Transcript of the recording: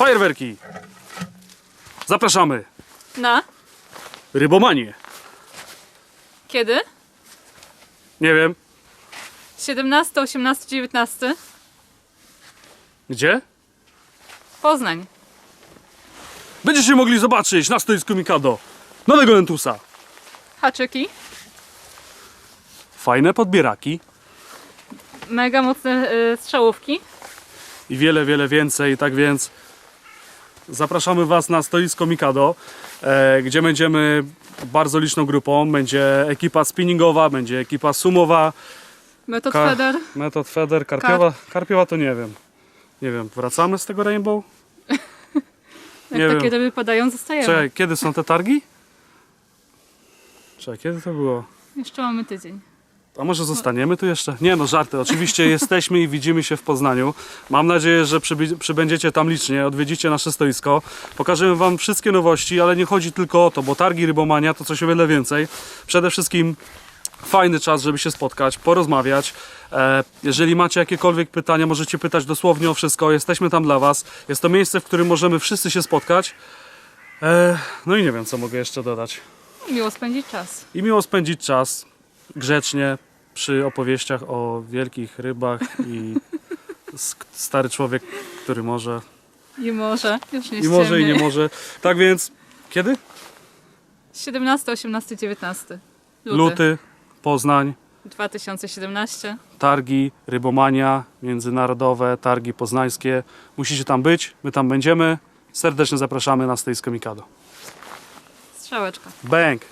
Fajerwerki. Zapraszamy. Na? Rybomanie. Kiedy? Nie wiem. 17, 18, 19. Gdzie? Poznań. Będziecie mogli zobaczyć na stoisku Mikado nowego Entusa. Haczyki. Fajne podbieraki Mega mocne y, strzałówki. i wiele, wiele więcej. Tak więc zapraszamy Was na stoisko Mikado, e, gdzie będziemy bardzo liczną grupą. Będzie ekipa spinningowa, będzie ekipa sumowa, Metod Ka- Feder. metod feder, karpiowa. Karpiowa to nie wiem. Nie wiem, wracamy z tego Rainbow? Jak nie takie wiem. ryby padają, zostajemy. Czekaj, kiedy są te targi? Czekaj, kiedy to było? Jeszcze mamy tydzień. A może zostaniemy tu jeszcze? Nie no, żarty. Oczywiście jesteśmy i widzimy się w Poznaniu. Mam nadzieję, że przybędziecie tam licznie, odwiedzicie nasze stoisko. Pokażemy Wam wszystkie nowości, ale nie chodzi tylko o to, bo targi Rybomania to coś o wiele więcej. Przede wszystkim fajny czas, żeby się spotkać, porozmawiać. E, jeżeli macie jakiekolwiek pytania, możecie pytać dosłownie o wszystko. Jesteśmy tam dla Was. Jest to miejsce, w którym możemy wszyscy się spotkać. E, no i nie wiem, co mogę jeszcze dodać. Miło spędzić czas. I miło spędzić czas grzecznie przy opowieściach o wielkich rybach i stary człowiek, który może I może. Już nie i może i nie może. Tak więc kiedy? 17, 18, 19. Luty. Luty, Poznań, 2017. targi, rybomania, międzynarodowe, targi poznańskie. Musicie tam być, my tam będziemy. Serdecznie zapraszamy na stoisko Mikado. Strzałeczka. Bęk!